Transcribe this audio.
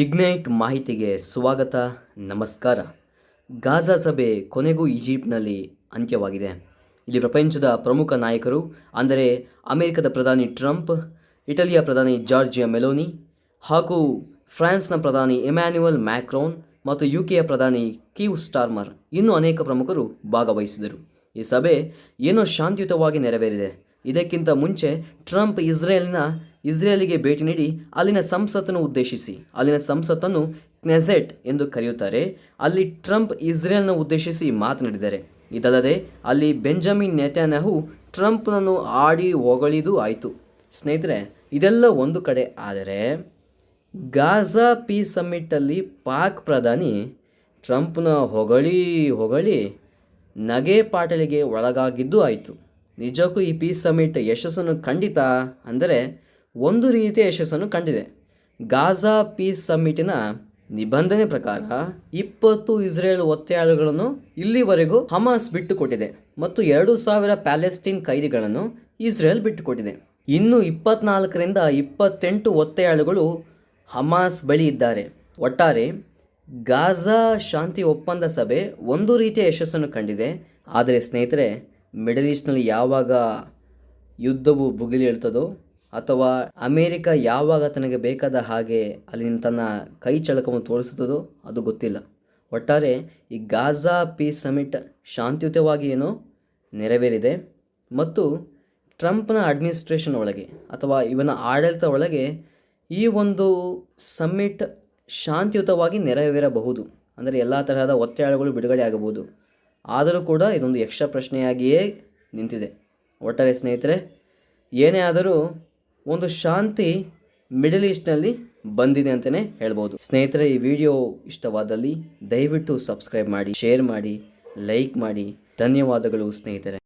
Ignite ಮಾಹಿತಿಗೆ ಸ್ವಾಗತ, ನಮಸ್ಕಾರ. ಗಾಜಾ ಸಭೆ ಕೊನೆಗೂ ಈಜಿಪ್ಟ್ನಲ್ಲಿ ಅಂತ್ಯವಾಗಿದೆ. ಇಲ್ಲಿ ಪ್ರಪಂಚದ ಪ್ರಮುಖ ನಾಯಕರು, ಅಂದರೆ ಅಮೆರಿಕದ ಪ್ರಧಾನಿ ಟ್ರಂಪ್, ಇಟಲಿಯ ಪ್ರಧಾನಿ ಜಾರ್ಜಿಯಾ ಮೆಲೋನಿ ಹಾಗೂ ಫ್ರಾನ್ಸ್ನ ಪ್ರಧಾನಿ ಎಮ್ಯಾನ್ಯುಯಲ್ ಮ್ಯಾಕ್ರೋನ್ ಮತ್ತು ಯುಕೆಯ ಪ್ರಧಾನಿ ಕೀವ್ ಸ್ಟಾರ್ಮರ್ ಇನ್ನೂ ಅನೇಕ ಪ್ರಮುಖರು ಭಾಗವಹಿಸಿದರು. ಈ ಸಭೆ ಏನೋ ಶಾಂತಿಯುತವಾಗಿ ನೆರವೇರಿದೆ. ಇದಕ್ಕಿಂತ ಮುಂಚೆ ಟ್ರಂಪ್ ಇಸ್ರೇಲ್ನ, ಇಸ್ರೇಲಿಗೆ ಭೇಟಿ ನೀಡಿ ಅಲ್ಲಿನ ಸಂಸತ್ತನ್ನು ಉದ್ದೇಶಿಸಿ. ಅಲ್ಲಿನ ಸಂಸತ್ತನ್ನು ಕ್ನೆಸೆಟ್ ಎಂದು ಕರೆಯುತ್ತಾರೆ. ಅಲ್ಲಿ ಟ್ರಂಪ್ ಇಸ್ರೇಲ್ನ ಉದ್ದೇಶಿಸಿ ಮಾತನಾಡಿದ್ದಾರೆ. ಇದಲ್ಲದೆ, ಅಲ್ಲಿ ಬೆಂಜಮಿನ್ ನೆತ್ಯಾನಹು ಟ್ರಂಪ್ನನ್ನು ಆಡಿ ಹೊಗಳಿದೂ ಆಯಿತು. ಸ್ನೇಹಿತರೆ, ಇದೆಲ್ಲ ಒಂದು ಕಡೆ. ಆದರೆ, ಗಾಜಾ ಪೀಸ್ ಸಮ್ಮಿಟ್ಟಲ್ಲಿ ಪಾಕ್ ಪ್ರಧಾನಿ ಟ್ರಂಪ್ನ ಹೊಗಳಿ ಹೊಗಳಿ ನಗೆ ಪಾಟಲಿಗೆ ಒಳಗಾಗಿದ್ದು ಆಯಿತು. ನಿಜಕ್ಕೂ ಈ ಪೀಸ್ ಸಮಿಟ್ ಯಶಸ್ಸನ್ನು ಖಂಡಿತ ಅಂದರೆ ಒಂದು ರೀತಿಯ ಯಶಸ್ಸನ್ನು ಕಂಡಿದೆ. ಗಾಜಾ ಪೀಸ್ ಸಮ್ಮಿಟಿನ ನಿಬಂಧನೆ ಪ್ರಕಾರ ಇಪ್ಪತ್ತು ಇಸ್ರೇಲ್ ಒತ್ತೆಯಾಳುಗಳನ್ನು ಇಲ್ಲಿವರೆಗೂ ಹಮಾಸ್ ಬಿಟ್ಟುಕೊಟ್ಟಿದೆ ಮತ್ತು ಎರಡು ಸಾವಿರ ಪ್ಯಾಲೆಸ್ಟೀನ್ ಕೈದಿಗಳನ್ನು ಇಸ್ರೇಲ್ ಬಿಟ್ಟುಕೊಟ್ಟಿದೆ. ಇನ್ನು ಇಪ್ಪತ್ನಾಲ್ಕರಿಂದ ಇಪ್ಪತ್ತೆಂಟು ಒತ್ತೆಯಾಳುಗಳು ಹಮಾಸ್ ಬಳಿ ಇದ್ದಾರೆ. ಒಟ್ಟಾರೆ ಗಾಜಾ ಶಾಂತಿ ಒಪ್ಪಂದ ಸಭೆ ಒಂದು ರೀತಿಯ ಯಶಸ್ಸನ್ನು ಕಂಡಿದೆ. ಆದರೆ ಸ್ನೇಹಿತರೆ ಮಿಡಲ್ ಈಸ್ಟ್ನಲ್ಲಿ ಯಾವಾಗ ಯುದ್ಧವು ಭುಗಿಲೇಳ್ತದೋ ಅಥವಾ ಅಮೇರಿಕ ಯಾವಾಗ ತನಗೆ ಬೇಕಾದ ಹಾಗೆ ಅಲ್ಲಿನ ತನ್ನ ಕೈ ಚಳಕವನ್ನು ತೋರಿಸುತ್ತದೋ ಅದು ಗೊತ್ತಿಲ್ಲ. ಒಟ್ಟಾರೆ ಈ ಗಾಜಾ ಪೀಸ್ ಸಮಿಟ್ ಶಾಂತಿಯುತವಾಗಿ ಏನೋ ನೆರವೇರಿದೆ ಮತ್ತು ಟ್ರಂಪ್ನ ಅಡ್ಮಿನಿಸ್ಟ್ರೇಷನ್ ಒಳಗೆ ಅಥವಾ ಇವನ ಆಡಳಿತ ಒಳಗೆ ಈ ಒಂದು ಸಮ್ಮಿಟ್ ಶಾಂತಿಯುತವಾಗಿ ನೆರವೇರಬಹುದು. ಅಂದರೆ ಎಲ್ಲ ತರಹದ ಒತ್ತಾಯಗಳು ಬಿಡುಗಡೆ ಆಗಬಹುದು. ಆದರೂ ಕೂಡ ಇದೊಂದು ಯಕ್ಷ ಪ್ರಶ್ನೆಯಾಗಿಯೇ ನಿಂತಿದೆ. ಒಟ್ಟಾರೆ ಸ್ನೇಹಿತರೆ, ಏನೇ ಆದರೂ ಒಂದು ಶಾಂತಿ ಮಿಡಲ್ ಈಸ್ಟ್ನಲ್ಲಿ ಬಂದಿದೆ ಅಂತಲೇ ಹೇಳ್ಬೋದು. ಸ್ನೇಹಿತರೆ, ಈ ವಿಡಿಯೋ ಇಷ್ಟವಾದಲ್ಲಿ ದಯವಿಟ್ಟು ಸಬ್ಸ್ಕ್ರೈಬ್ ಮಾಡಿ, ಶೇರ್ ಮಾಡಿ, ಲೈಕ್ ಮಾಡಿ. ಧನ್ಯವಾದಗಳು ಸ್ನೇಹಿತರೆ.